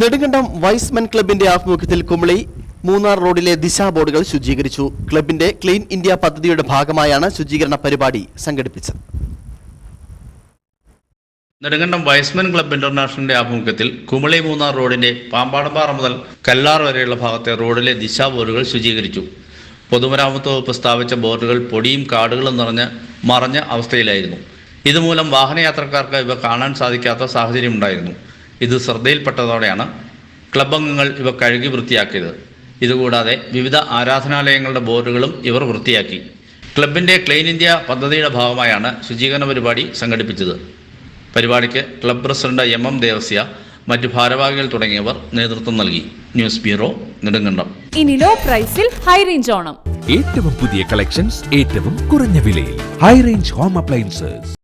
Nedumkandam wise men ക്ലബിന്റെ ആഭിമുഖ്യത്തിൽ കുമളി മൂന്നാർ റോഡിലെ ദിശാ ബോർഡുകൾ ശുചീകരിച്ചു. ക്ലബിന്റെ ക്ലീൻ ഇന്ത്യ പദ്ധതിയുടെ ഭാഗമായാണ് ശുചീകരണ പരിപാടി സംഘടിപ്പിച്ചത്. നെടുങ്കണ്ടം വൈസ്മൻ ക്ലബ് ഇന്റർനാഷണലിന്റെ ആഭിമുഖ്യത്തിൽ കുമളി മൂന്നാർ റോഡിന്റെ പാമ്പാടമ്പാറ മുതൽ കല്ലാർ വരെയുള്ള ഭാഗത്തെ റോഡിലെ ദിശാ ബോർഡുകൾ ശുചീകരിച്ചു. പൊതുമരാമത്ത് വകുപ്പ് സ്ഥാപിച്ച ബോർഡുകൾ പൊടിയും കാടുകളും നിറഞ്ഞ് മറഞ്ഞ അവസ്ഥയിലായിരുന്നു. ഇതുമൂലം വാഹനയാത്രക്കാർക്ക് ഇവ കാണാൻ സാധിക്കാത്ത സാഹചര്യമുണ്ടായിരുന്നു. ഇത് ശ്രദ്ധയിൽപ്പെട്ടതോടെയാണ് ക്ലബ് അംഗങ്ങൾ ഇവ കഴുകി വൃത്തിയാക്കിയത്. ഇതുകൂടാതെ വിവിധ ആരാധനാലയങ്ങളുടെ ബോർഡുകളും ഇവർ വൃത്തിയാക്കി. ക്ലബിന്റെ ക്ലീൻ ഇന്ത്യ പദ്ധതിയുടെ ഭാഗമായാണ് ശുചീകരണ പരിപാടി സംഘടിപ്പിച്ചത്. പരിപാടിക്ക് club president M M Devasya മറ്റു ഭാരവാഹികൾ തുടങ്ങിയവർ നേതൃത്വം നൽകി. News bureau Nedumkandam. ഇനി ലോ പ്രൈസിൽ ഹൈ റേഞ്ച് ഓണം. ഏറ്റവും പുതിയ കളക്ഷൻസ് ഏറ്റവും കുറഞ്ഞ വിലയിൽ. High range home appliances.